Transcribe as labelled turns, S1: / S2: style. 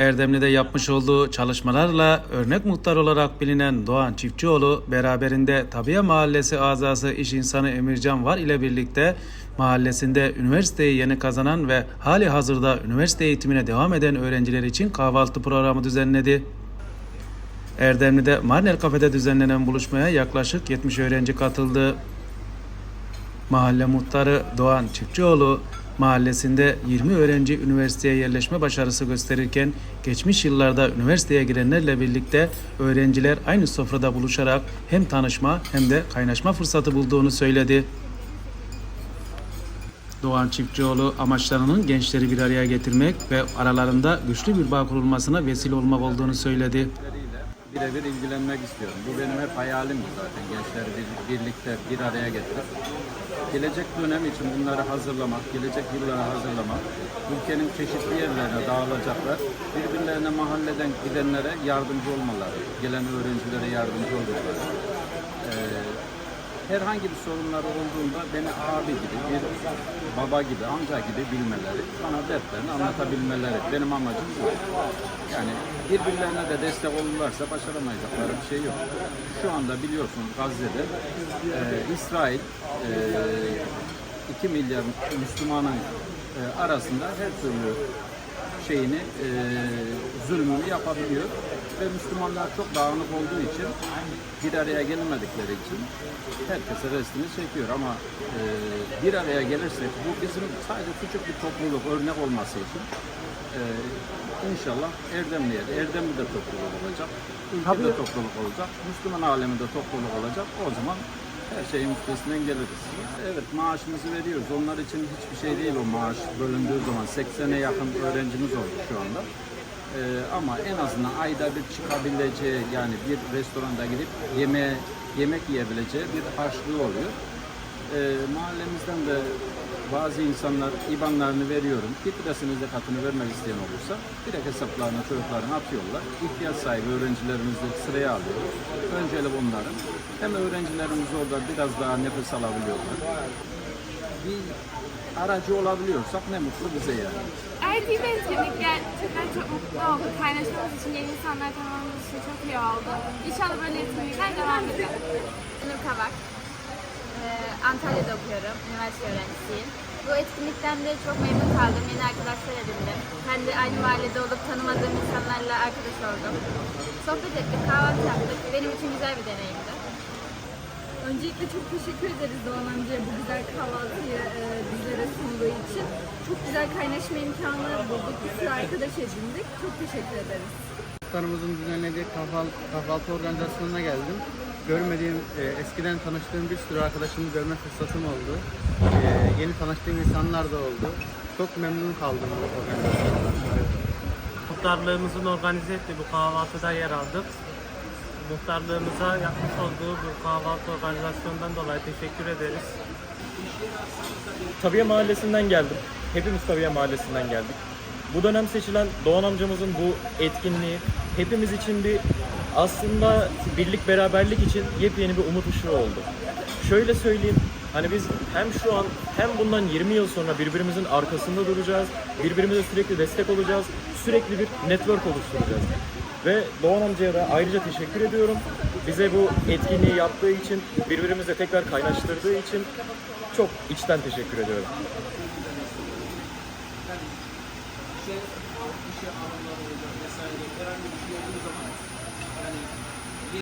S1: Erdemli'de yapmış olduğu çalışmalarla örnek muhtar olarak bilinen Doğan Çiftçioğlu beraberinde Tabiye Mahallesi azası iş insanı Emircan Var ile birlikte mahallesinde üniversiteyi yeni kazanan ve hali hazırda üniversite eğitimine devam eden öğrenciler için kahvaltı programı düzenledi. Erdemli'de Marner Kafede düzenlenen buluşmaya yaklaşık 70 öğrenci katıldı. Mahalle muhtarı Doğan Çiftçioğlu mahallesinde 20 öğrenci üniversiteye yerleşme başarısı gösterirken geçmiş yıllarda üniversiteye girenlerle birlikte öğrenciler aynı sofrada buluşarak hem tanışma hem de kaynaşma fırsatı bulduğunu söyledi. Doğan Çiftçioğlu amaçlarının gençleri bir araya getirmek ve aralarında güçlü bir bağ kurulmasına vesile olmak olduğunu söyledi.
S2: birebir ilgilenmek istiyorum. Bu benim hep hayalimdi zaten. Gençleri bir, birlikte bir araya getirip gelecek dönem için bunları hazırlamak, gelecek yıllara hazırlamak, ülkenin çeşitli yerlerine dağılacaklar, birbirlerine mahalleden gidenlere yardımcı olmaları, gelen öğrencilere yardımcı olmaları. Ee, herhangi bir sorunları olduğunda beni abi gibi, bir baba gibi, amca gibi bilmeleri, bana dertlerini anlatabilmeleri. Benim amacım bu. Yani birbirlerine de destek olurlarsa başaramayacakları bir şey yok. Şu anda biliyorsunuz Gazze'de e, İsrail e, 2 milyar Müslümanın e, arasında her türlü şeyini e, zulmünü yapabiliyor. Ve Müslümanlar çok dağınık olduğu için bir araya gelemedikleri için herkese restini çekiyor. Ama e, bir araya gelirsek bu bizim sadece küçük bir topluluk örnek olması için e, inşallah Erdemli'ye de Erdemli'de topluluk olacak, ülkede topluluk olacak, Müslüman aleminde topluluk olacak. O zaman her şeyin üstesinden geliriz. Evet maaşımızı veriyoruz. Onlar için hiçbir şey değil o maaş bölündüğü zaman. 80'e yakın öğrencimiz oldu şu anda. Ee, ama en azından ayda bir çıkabileceği yani bir restoranda gidip yemeğe, yemek yiyebileceği bir harçlığı oluyor. Ee, mahallemizden de bazı insanlar IBAN'larını veriyorum. Kitresinin zekatını vermek isteyen olursa direkt hesaplarına çocuklarını atıyorlar. İhtiyaç sahibi öğrencilerimizi sıraya alıyoruz. Önceli bunların. Hem öğrencilerimiz orada biraz daha nefes alabiliyorlar. Bir aracı olabiliyorsak ne mutlu bize yani.
S3: Erdiğim etkinlik gerçekten çok mutlu olduk. Kaynaşmamız için, yeni insanlar tanımamız için çok iyi oldu. İnşallah böyle etkinlikler devam eder.
S4: Nur Kavak. Ee, Antalya'da okuyorum. Üniversite öğrencisiyim. Bu etkinlikten de çok memnun kaldım. Yeni arkadaşlar edindim. Ben de aynı mahallede olup tanımadığım insanlarla arkadaş oldum. Sohbet ettik, kahvaltı yaptık. Benim için güzel bir deneyimdi.
S5: Öncelikle çok teşekkür ederiz Doğan amcaya bu güzel kahvaltıyı e, bizlere sunduğu için. Çok güzel kaynaşma imkanı bulduk. Bir sürü arkadaş edindik. Çok teşekkür ederiz.
S6: Muhtarımızın düzenlediği kahvaltı, kahvaltı organizasyonuna geldim. Görmediğim, e, eskiden tanıştığım bir sürü arkadaşımı görme fırsatım oldu. E, yeni tanıştığım insanlar da oldu. Çok memnun kaldım bu organizasyondan.
S7: muhtarlığımızın organize ettiği bu kahvaltıda yer aldık. Muhtarlığımıza yapmış olduğu bu kahvaltı organizasyonundan dolayı teşekkür ederiz. Tabiye Mahallesi'nden geldim. Hepimiz Tabiye Mahallesi'nden geldik. Bu dönem seçilen Doğan amcamızın bu etkinliği hepimiz için bir aslında birlik beraberlik için yepyeni bir umut ışığı oldu. Şöyle söyleyeyim, hani biz hem şu an hem bundan 20 yıl sonra birbirimizin arkasında duracağız, birbirimize sürekli destek olacağız, sürekli bir network oluşturacağız. Ve Doğan amcaya da ayrıca teşekkür ediyorum. Bize bu etkinliği yaptığı için, birbirimizle tekrar kaynaştırdığı için çok içten teşekkür ediyorum
S8: işe, işe alımlar olacak vesaire. Herhangi bir şey olduğu zaman yani